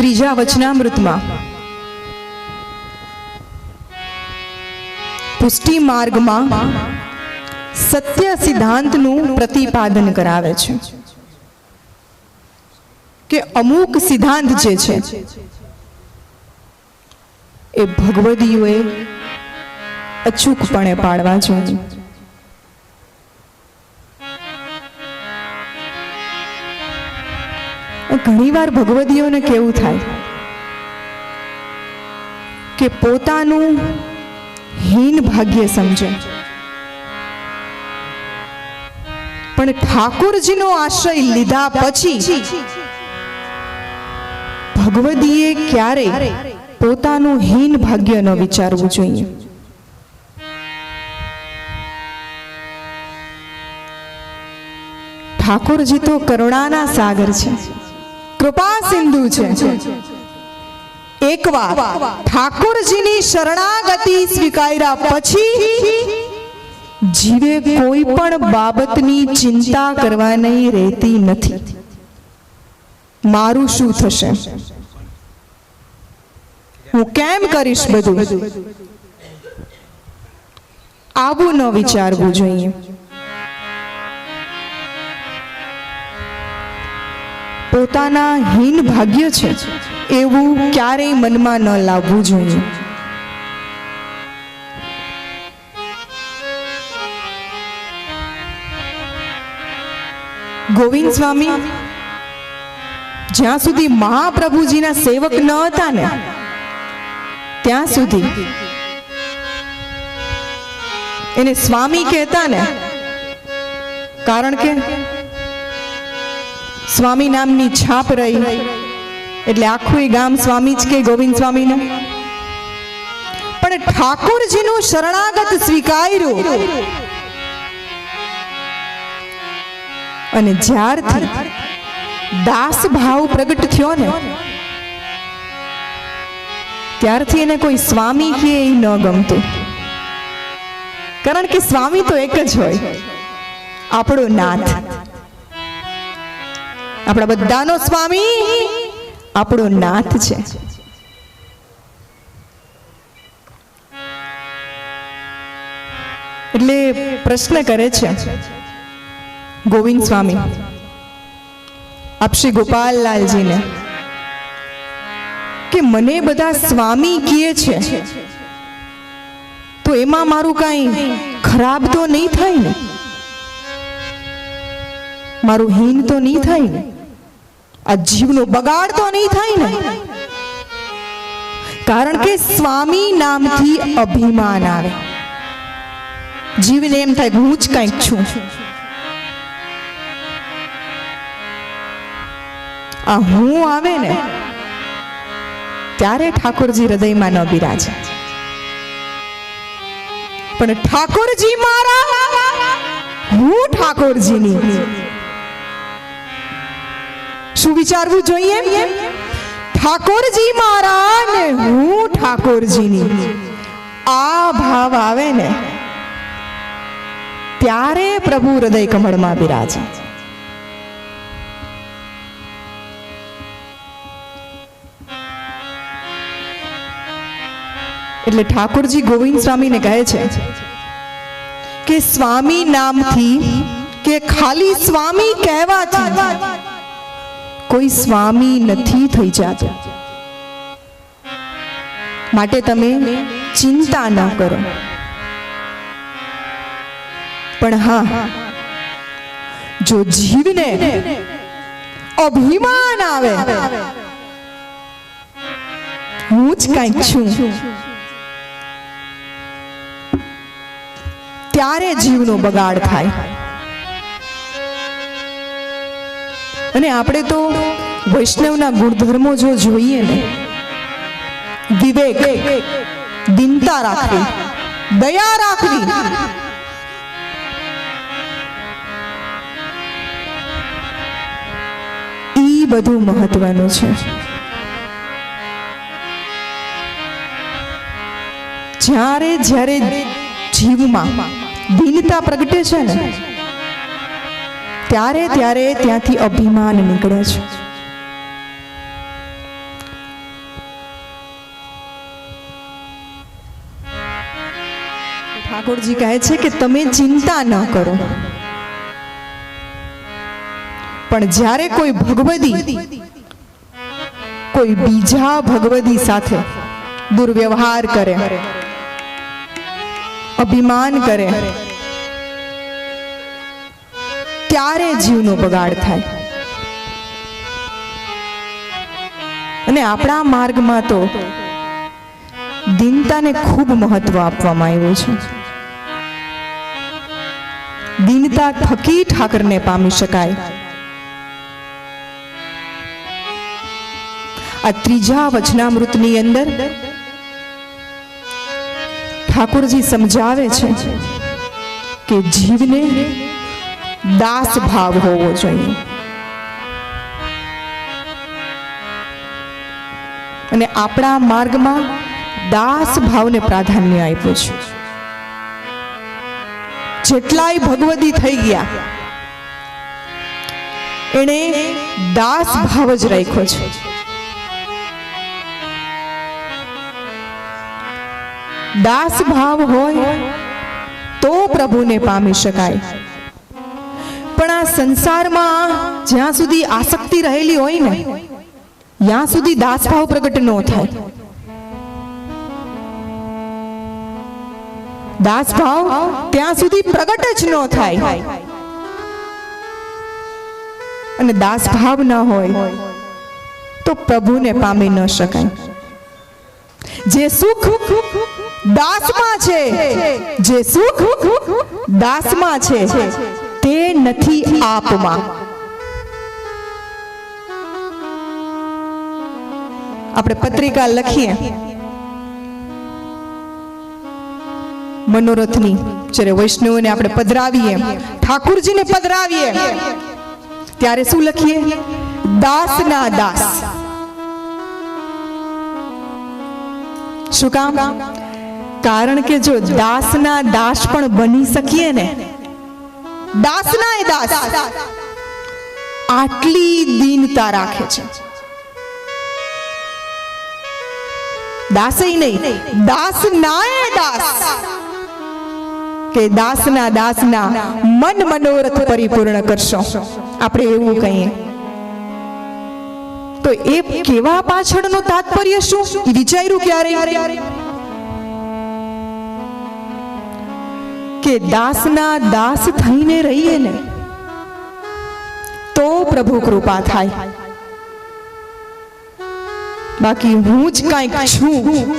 ત્રીજા વચનામૃતમાં. પુષ્ટિ માર્ગમાં સત્ય સિદ્ધાંતનું પ્રતિપાદન કરાવે છે. કે અમુક સિદ્ધાંત જે છે, એ ભગવદીઓએ અચૂકપણે પાડવા જોઈએ. ઘણીવાર ભગવદીઓને કેવું થાય કે પોતાનું હીન ભાગ્ય સમજે. પણ ઠાકોરજીનો આશ્રય લીધા પછી ભગવદીએ ક્યારે પોતાનું હીન ભાગ્ય ન વિચારવું જોઈએ? ઠાકોરજી તો કરુણાના સાગર છે. કૃપા સિંધુ છે. એકવાર ઠાકોરજીની શરણાગતિ સ્વીકાર્યા પછી જીવે કોઈ પણ બાબતની ચિંતા કરવાની રહેતી નથી. મારું શું થશે? હું કેમ કરીશ બધું? આવું ન વિચારવું જોઈએ. પોતાના હીન ભાગ્ય છે, એવું ક્યારેય મનમાં ન લાવવું જોઈએ. ગોવિંદ સ્વામી, જ્યાં સુધી મહાપ્રભુજીના સેવક ન હતા ને, ત્યાં સુધી એને સ્વામી કહેતા ને, કારણ કે સ્વામી નામની છાપ રહી. એટલે આખું ગામ સ્વામી જ કે ગોવિંદ સ્વામીને. પણ ઠાકોરજીનું શરણાગત સ્વીકાર્યું. અને જ્યારથી દાસ ભાવ પ્રગટ થયો ને, ત્યારથી એને કોઈ સ્વામી કે એ ન ગમતું. કારણ કે સ્વામી તો એક જ હોય. આપણો નાથ. આપણા બધાનો સ્વામી, આપણો નાથ છે. એટલે પ્રશ્ન કરે છે, ગોવિંદ સ્વામી, આપ શ્રી ગોપાલલાલજીને, કે મને બધા સ્વામી કીએ છે, તો એમાં મારું કાંઈ ખરાબ તો નહીં થાય ને? મારું હીન તો નહીં થાય ને? આ જીવનો બગાડ તો નહીં થાય ને. કારણ કે સ્વામી નામથી અભિમાન આવે. જીવને એમ થાય હું જ કંઈક છું. આ હું આવે ને, ત્યારે ઠાકોરજી હૃદયમાં ન બિરાજે. પણ ઠાકોરજી મારા હું ઠાકોરજીની. શું વિચારવું જોઈએ? ઠાકોરજી મારા ને હું ઠાકોરજીની. આ ભાવ આવે ને, ત્યારે પ્રભુ હૃદય કમળમાં બિરાજે. એટલે ઠાકોરજી ગોવિંદ સ્વામીને કહે છે કે સ્વામી નામથી કે ખાલી સ્વામી કહેવાથી કોઈ સ્વામી નથી થઈ જાતો. માટે તમે ચિંતા ન કરો. પણ હા, જો જીવને અભિમાન આવે, હું જ કંઈક છું. ત્યારે જીવનો બગાડ થાય. અને આપણે તો વૈષ્ણવના ગુણધર્મો જો જોઈએ ને, વિવેક, દિનતા રાખવી, દયા રાખવી. ઈ બધું મહત્વનું છે. જ્યારે જ્યારે જીવમાં દિનતા પ્રગટે છે ને ત્યારે ત્યારે ત્યાંથી અભિમાન નીકળે છે. ઠાકોરજી કહે છે કે તમે ચિંતા ના કરો. પણ જ્યારે કોઈ ભગવદી, કોઈ બીજા ભગવદી સાથે દુર્વ્યવહાર કરે, અભિમાન કરે ત્યારે જીવનો બગાડ થાય. અને આપણા માર્ગમાં તો દીનતાને ખૂબ મહત્વ આપવામાં આવ્યું છે. દીનતા થકી ઠાકરને પામી શકાય. આ ત્રીજા વચનામૃતની અંદર ઠાકોરજી સમજાવે છે કે જીવને દાસ ભાવ હોવો જોઈએ. અને આપણા માર્ગમાં દાસ ભાવને પ્રાધાન્ય આપ્યું છે. જેટલાય ભગવદી થઈ ગયા, એણે દાસ ભાવ જ રાખ્યો છે. દાસ ભાવ હોય તો પ્રભુને પામી શકાય. પણ આ સંસારમાં જ્યાં સુધી આસક્તિ રહેલી હોય ને, ત્યાં સુધી દાસભાવ પ્રગટ ન થાય. દાસભાવ ત્યાં સુધી પ્રગટ જ ન થાય. અને દાસભાવ ન હોય તો પ્રભુને પામી ન શકાય. જે સુખ દાસમાં છે, જે સુખ દાસમાં છે નથી આપમાં આપણે પત્રિકા લખીએ. મનોરથની, જ્યારે વૈષ્ણવને આપણે પધરાવીએ, ઠાકુરજીને પધરાવીએ, ત્યારે શું લખીએ? દાસના દાસ. શું કામ? કારણ કે જો દાસના દાસ પણ બની શકીએ ને દાસના એ દાસ. આટલી દીનતા રાખે છે. દાસે નહીં, દાસ એ દાસ. કે દાસના દાસના મન મનોરથ પરિપૂર્ણ કરશો. આપણે એવું કહીએ. તો એ કેવા પાછળનું તાત્પર્ય શું? વિચાર્યું ક્યારે? કે દાસના દાસ થઈને રહીએ ને, તો પ્રભુ કૃપા થાય. બાકી હું જ કાંઈક છું.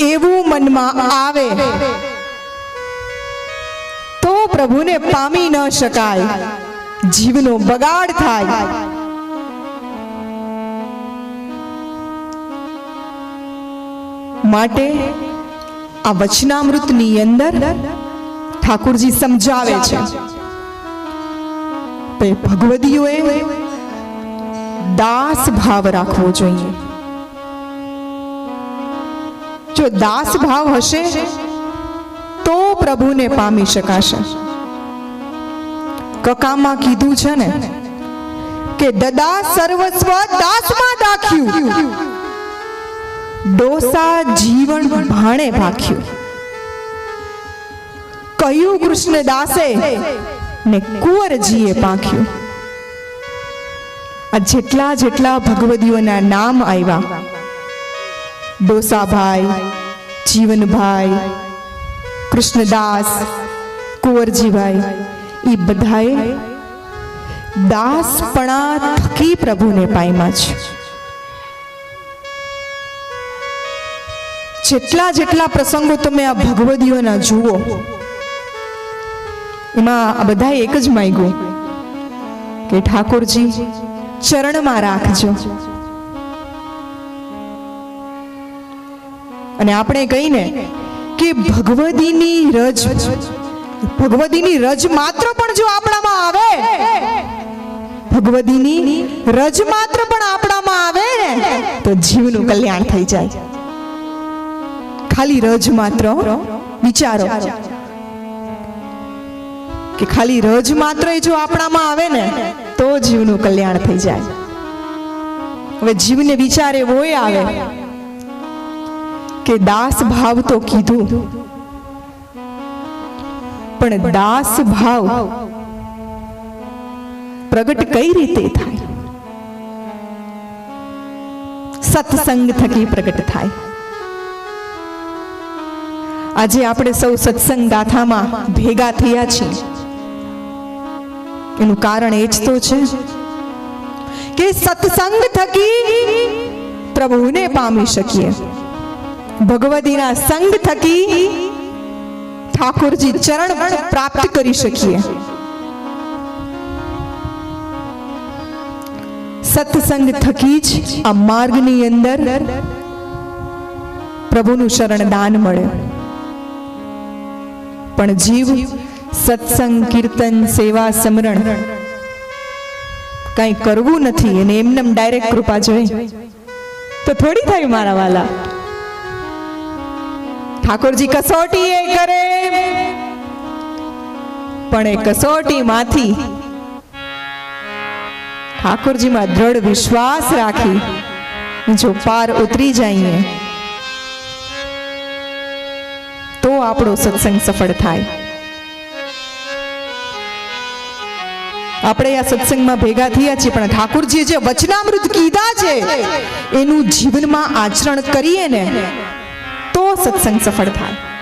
એવું મનમાં આવે, તો પ્રભુને પામી ન શકાય. જીવનો બગાડ થાય. માટે આ વચનામૃતની અંદર ઠાકુરજી સમજાવે છે. તે ભગવદીઓએ દાસ ભાવ રાખવો જોઈએ. જો દાસ ભાવ હશે, તો પ્રભુને પામી શકાશે. કકામાં કીધું છે ને, કે દદા સર્વસ્વ દાસમાં દાખ્યું. ડોસા જીવન ભાણે ભાખ્યું. કહ્યું કૃષ્ણ દાસે ને કુંવરજીએ પાંખ્યું? આ જેટલા જેટલા ભગવદીઓના નામ આવ્યા. ડોસાભાઈ, જીવનભાઈ, કૃષ્ણદાસ, કુંવરજીભાઈ એ બધાએ દાસપણા થકી પ્રભુને પાયમાં છે. જેટલા જેટલા પ્રસંગો તમે આ ભગવદીઓના જુઓ, એમાં આ બધા એક જ માંગ્યું કે ઠાકોરજી, ચરણમાં રાખજો. અને આપણે કહીને કે ભગવદીની રજ ભગવદીની રજ માત્ર પણ જો આપણામાં આવે, ભગવદીની રજ માત્ર પણ આપણામાં આવે ને, તો જીવનું કલ્યાણ થઈ જાય. ખાલી રજ માત્ર વિચારો. કે ખાલી રજ માત્ર જો આપણામાં આવે ને, તો જીવનું કલ્યાણ થઈ જાય. હવે જીવને વિચાર એવો આવે, કે દાસ ભાવ તો કીધું. પણ દાસ ભાવ પ્રગટ કઈ રીતે થાય? સત્સંગ થકી પ્રગટ થાય. આજે આપણે સૌ સત્સંગ ગાથામાં ભેગા થયા છીએ. એનું કારણ એ જ તો છે કે સત્સંગ થકી પ્રભુને પામી શકીએ. ભગવતીના સંગ થકી ઠાકોરજી ચરણ પ્રાપ્ત કરી શકીએ. સત્સંગ થકી જ આ માર્ગની અંદર પ્રભુનું શરણ દાન મળે. પણ જીવ, સત્સંગ, કીર્તન, સેવા, સમરણ કંઈ કરવું નથી અને એમનેમ ડાયરેક્ટ કૃપા જોઈ તો થોડી થાય મારા વાલા. ઠાકોરજી કસોટી એ કરે. પણ એ કસોટીમાંથી ઠાકોરજીમાં દ્રઢ વિશ્વાસ રાખી જો પાર ઉતરી જઈએ તો આપણો સત્સંગ સફળ થાય. આપણે આ સત્સંગમાં ભેગા થયા છીએ, પણ ઠાકોરજીએ જે વચનામૃત કીધા છે, એનું જીવનમાં આચરણ કરીએ ને, તો સત્સંગ સફળ થાય.